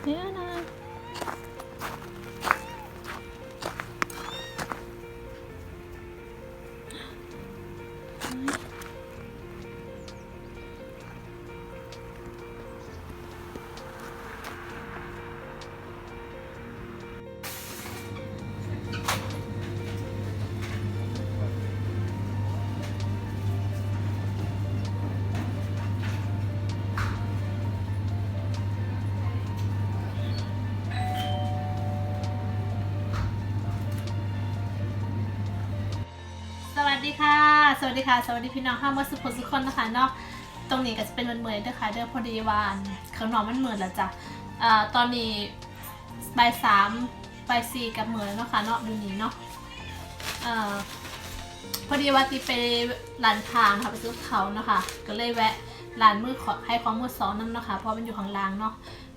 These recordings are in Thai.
เดี๋ ดีค่ะ สวัสดีค่ะ สวัสดีพี่น้องข้ามวัดสุขสุขคนนะคะเนาะ ตรงนี้ก็จะเป็นวันเหมือนเด้อค่ะเด้อพอดีวานเขางนอกมันเหมือนแล้วจ้ะอ่าตอนนี้บ่ายสามบ่ายสี่กับเหมือนแล้วเนาะค่ะเนาะดูนี่เนาะอ่าพอดีว่าตีไปร้านทางค่ะไปซื้อเขาเนาะคะก็เลยแวะร้านมือขอให้ของมือสองนั่นเนาะคะเพราะมันอยู่ข้างล่างเนาะ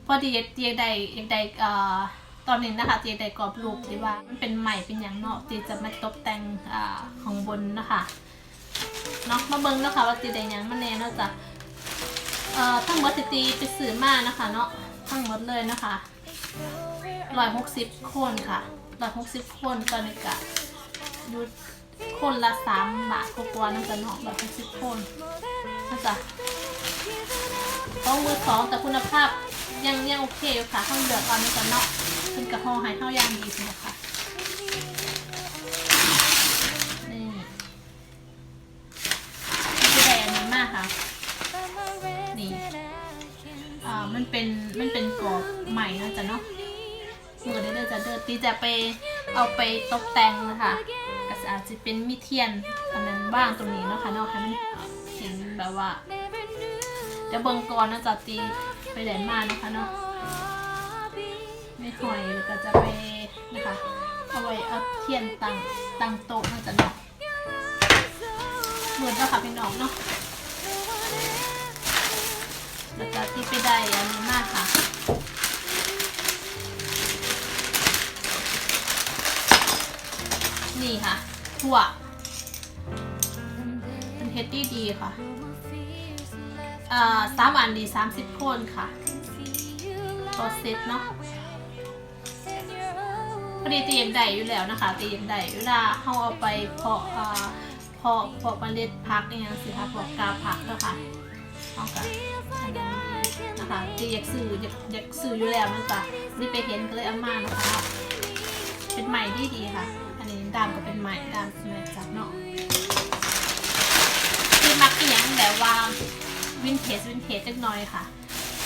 พอดีเตียงใดเตียงใดเอ่อ ตอนนี้นะคะเตียงใดกรอบรูปที่ว่ามันเป็นใหม่เป็นอย่างเนาะตีจะมาตกแต่งอ่าของบนนะคะเนาะมาเบิ้งนะคะว่าตีได้ยังมาแน่เนาะจ้ะเอ่อทั้งหมดที่ตีไปซื้อมานะคะเนาะทั้งหมดเลยนะคะร้อยหกสิบคนค่ะร้อยหกสิบคนตอนนี้กะยู่คนละสามบาทกว่านั่นจะเนาะร้อยหกสิบคนนะจ๊ะต้องมือสองแต่คุณภาพยังยังโอเคอยู่ค่ะข้างเดือดตอนนี้กันเนาะ เป็นกระห้องหายเท่ายางดีสินะคะนี่คือแดงนี้มากค่ะ นี่อ่ามันเป็นมันเป็นกรอบใหม่นะจ๊ะเนาะมือได้เดินจะเดินตีจะไปเอาไปตกแต่งนะคะก็อาจจะเป็นมีเทียนอันนั้นบ้างตรงนี้เนาะค่ะเนาะให้มันเห็นแบบว่าเดี๋ยวเบิ่งก่อนนะจ๊ะตีไปไหนมานะคะเนาะ ไม่หอยแล้วก็จะไปนะคะเอาไว้เอาเทียนตั้งตั้งโต๊ะมันจะเนาะเหมือนเจ้าค่ะพี่น้องเนาะแล้วก็ที่ไปได้อันนี้มากค่ะนี่ค่ะถั่วเป็นเฮดดี้ดีค่ะสามอันดีสามสิบคนค่ะตัวเซตเนาะ พอดีเตรียมได้อยู่แล้วนะคะเตรียมได้เวลาเขาเอาไปเพาะอ่าเพาะเพาะเมล็ดพักเนี่ยสิคะเพาะกาพักแล้วค่ะเอากันอันนี้นะคะตีอยากสื่ออยากอยากสื่ออยู่แล้วนะจ๊ะนี่ไปเห็นก็เลยเอามานะคะ เป็นใหม่ดีดีค่ะ อันนี้ดำก็เป็นใหม่ดำสมัยจากเนาะที่มักอีหยังแบบว่าวินเทจวินเทจจักหน่อยค่ะ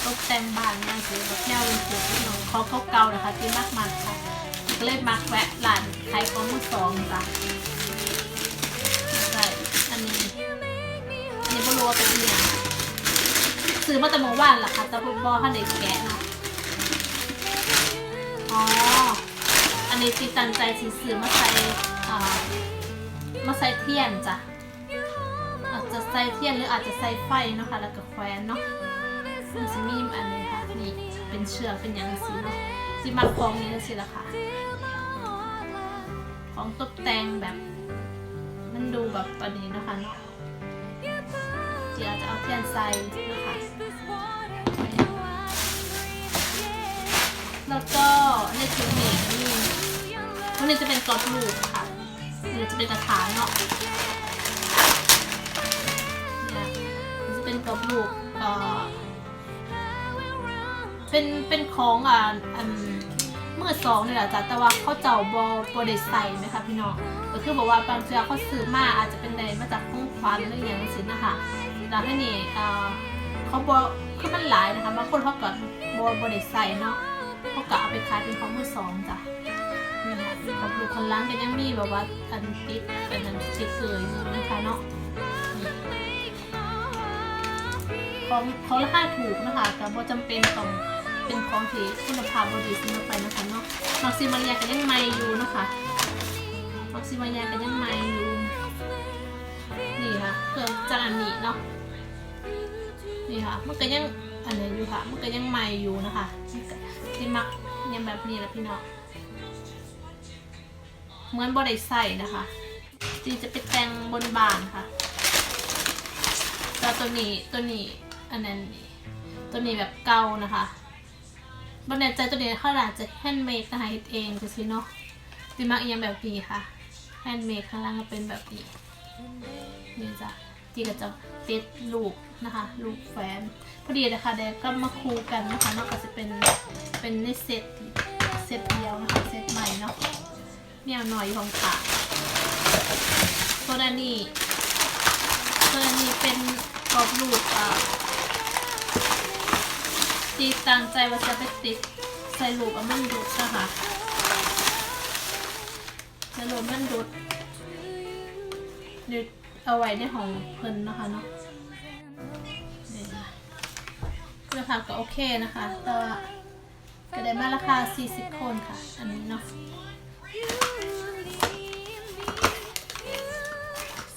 ตกแต่งบ้านเนี่ยคือแบบแนววินเทจจักหน่อยเขาเขาเก่าๆนะคะที่มากมันค่ะ ก็เลยมักแวะร้านขายของมือสองจ้ะใช่อันนี้ อันนี้ไม่รู้ว่าเป็นเนี่ยงซื้อมาแต่เมื่อวานแหละค่ะแต่บอท่านเด็กแกะเนาะอ๋อ อันนี้ตีตันใจสีซื้อมาใส่อ่ามาใส่เทียนจ้ะอาจจะใส่เทียนหรืออาจจะใส่ไฟเนาะคะแล้วก็แควนเนาะมันจะมีอันนี้ค่ะนี่เป็นเชือกเป็นอย่างสีเนาะ สิมักของนี้สิละค่ะ ของตกแต่งแบบ มันดูแบบปานนี้นะคะเนาะจีอาจะเอาเทียนใส่นะคะแล้วก็ในชุดนี้นี่วันนี้จะเป็นกรอบลูกค่ะนี่จะเป็นกระถางเนาะเนี่ยจะเป็นกรอบลูกเอ่อ เป็นเป็นของอ่าอันเมื่อสองนี่แหละจ้ะแต่ว่าเขาเจ้าบอบอดใส่ไหมคะพี่น้องก็คือบอกว่าบางเจ้าเขาซื้อมาอาจจะเป็นใดมาจากของขวัญหรืออย่างนี้นะคะแล้วให้นี่เอ่อเขาบอคือมันหลายนะคะบางคนเขาก็บอบอดใส่เนาะเขาก็เอาไปขายเป็นของมือสองจ้ะนี่ค่ะกรอบลูกคนล้างก็ยังมีแบบว่าอันติดเป็นอันติดเกยอยู่นะคะเนาะของเขาราคาถูกนะคะแต่บ่จำเป็นต้อง เป็นของที่คุณภาพบดีเสมอไปนะคะเนาะม็อกซิมาเรียก็ยังใหม่อยู่นะคะม็อกซิมาเรียก็ยังใหม่อยู่นี่ค่ะเครื่องจานอันนี้เนาะนี่ค่ะมันก็ยังอันนี้อยู่ค่ะมันก็ยังใหม่อยู่นะคะที่มักยังแบบนี้แหละพี่น้องเหมือนบริใส่นะคะจีจะไปแต่งบนบานค่ะแล้วตัวนี้ตัวนี้อันนั้นตัวนี้แบบเก่านะคะ บนแน่ใจตัวเดียวเขาอาจจะแฮนด์เมดนะคะเฮ็ดเองจะสิเนาะติมักเอียงแบบนี้ค่ะแฮนด์เมดข้างล่างก็เป็นแบบนี้นี่จ้ะที่ก็จะติดลูกนะคะลูกแฟนพอดีนะคะเดี๋ยวก็มาคูกันนะคะนอกจากจะเป็นเป็นในเซตเซตเดียวนะคะเซตใหม่เนาะเนี่ยหน่อยของขาตัวนนี้ตัวนนี้เป็นกรอบลูกอ่า ตีตั้งใจว่าจะไปติดใส่ลูกอามันดุดนะคะใส่ลูกมันดุดเดี๋ยวเอาไว้ในห้องเพิ่นนะคะเนาะเนะคุณภาพก็โอเคนะคะแต่ว่าก็ได้มาราคา 40 คนค่ะ อันนี้เนาะ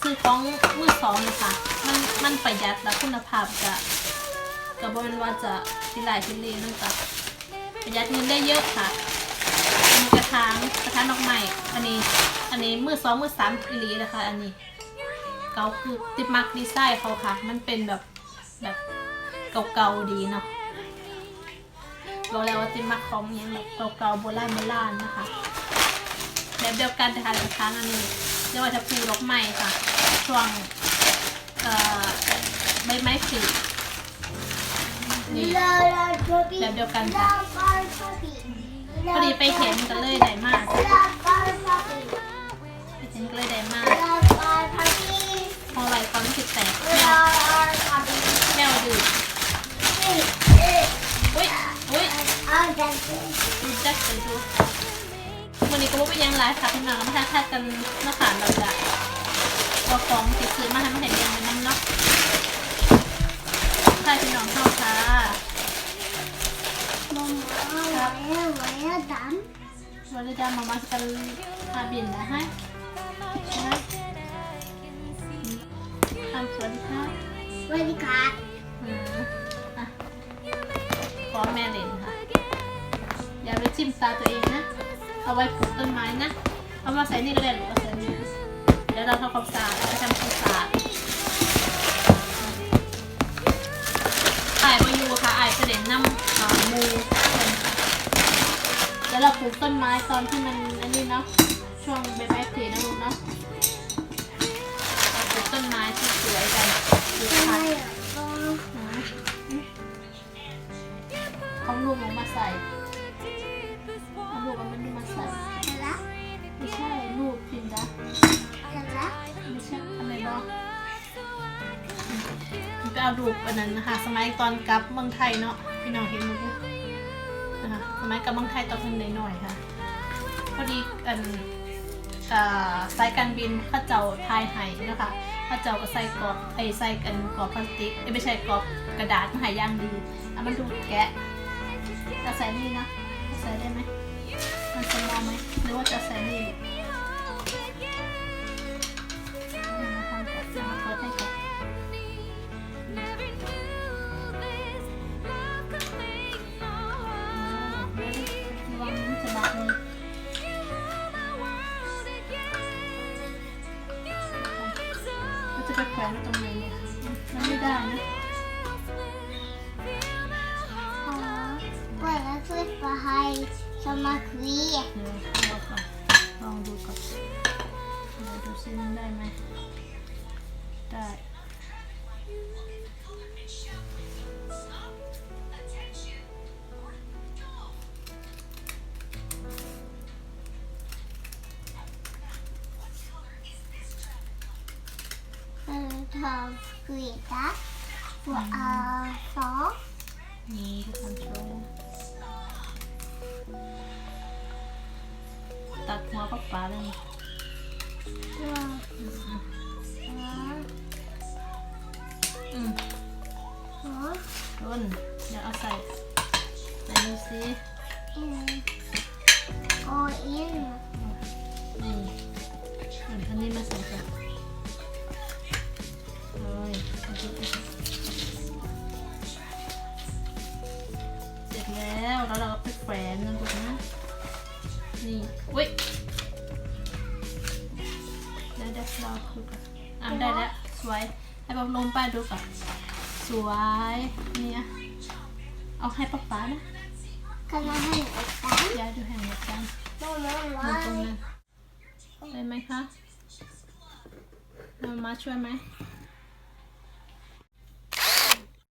ซื้อของมือสองนะคะมันมันประหยัดและคุณภาพจะ ก็บ่แม่นว่าจะสิหลายสิลีนั่นจ้ะประหยัดเงินได้เยอะค่ะอันนี้กระถางกระถางดอกไม้อันนี้อันนี้มือสองมือสามอีหลีนะคะ อันนี้เกาคือติดมักดีไซน์เขาค่ะ มันเป็นแบบแบบเก่าๆดีเนาะบอกแล้วว่าติดมักของยังแบบเก่าๆโบราณโบราณนะคะแบบเดียวกันแต่ค่ะกระถางอันนี้เรียกว่าจะปลูกดอกไม้ค่ะช่วงเอ่อใบไม้ผลิ นี่แบบเดียวกันค่ะพอดีไปเห็นกันเลยได้มากไปเห็นก็เลยได้มากพอไหลความรู้สึกแตกแมวแมวดื้ออุ้ยอุ้ยดูจักไปดูวันนี้ก็ว่าไปยังไลฟ์ค่ะพี่น้องมาทักทายกันเนาะค่ะเราจะเอาของติดซื้อมาให้มาเห็นเรียนกันนั่งเนาะ พี่น้องเข้าค่ะวันนี้จะมามาสกันหาบินนะฮะนะคำสวัสดีค่ะอืมอะขอแม่เล่นค่ะ อย่าไปจิ้มตาตัวเองนะ เอาไว้ปลูกต้นไม้นะ เอามาใส่นี่ก็ได้หรือเอาใส่นี่เดี๋ยวเราทำความสะอาดแล้วก็ทำความสะอาด อายมาอยู่ค่ะอายกระเด็นน้ำอ่ามูแล้วเราปลูกต้นไม้ตอนที่มันอันนี้เนาะช่วงใบไม้ผลินะลูกเนาะ เอาดูปอันนั้นนะคะสมัยตอนกลับเมืองไทยเนาะพี่น้องเห็นมั้ยนะคะสมัยกลับเมืองไทยตอนนั้นหน่อยๆค่ะพอดีอันสายการบินข้าเจ้าทายไห้นะคะข้าเจ้าก็ใส่กรอบไอ้ใส่กันกรอบพลาสติกเอ้ยไม่ใช่กรอบกระดาษมาใหายย่างดีเอามันดูแกะจะใส่นี่นะจะใส่ได้ไหมมันจะมองไหมหรือว่าจะใส่นี่ จะไปแขวนไว้ตรงไหนเนี่ยมันไม่ได้นะ Som man kvier. เดี๋ยวลองก่อนลองดูก่อนเดี๋ยวดูซิมันได้ไหมได้ Ta kvieta. Och fall. นี่คือคอนโทรลตัดหัวปลาปลาเลย Ja. อืม Ja. ต้นเดี๋ยวเอาใส่ไหนดูซิ In. Och in. นี่อันอันนี้มาใส่ก่อ ก่อนอะได้แล้วสวย ให้ป๊อาลงไปดูก่อนสวยเนี่ยเอาให้ป๊าป๊านะกำลังให้หนูกันยายดูแห้หนูกันดูตรงนั้นได้ไหมคะมามาช่วยไหม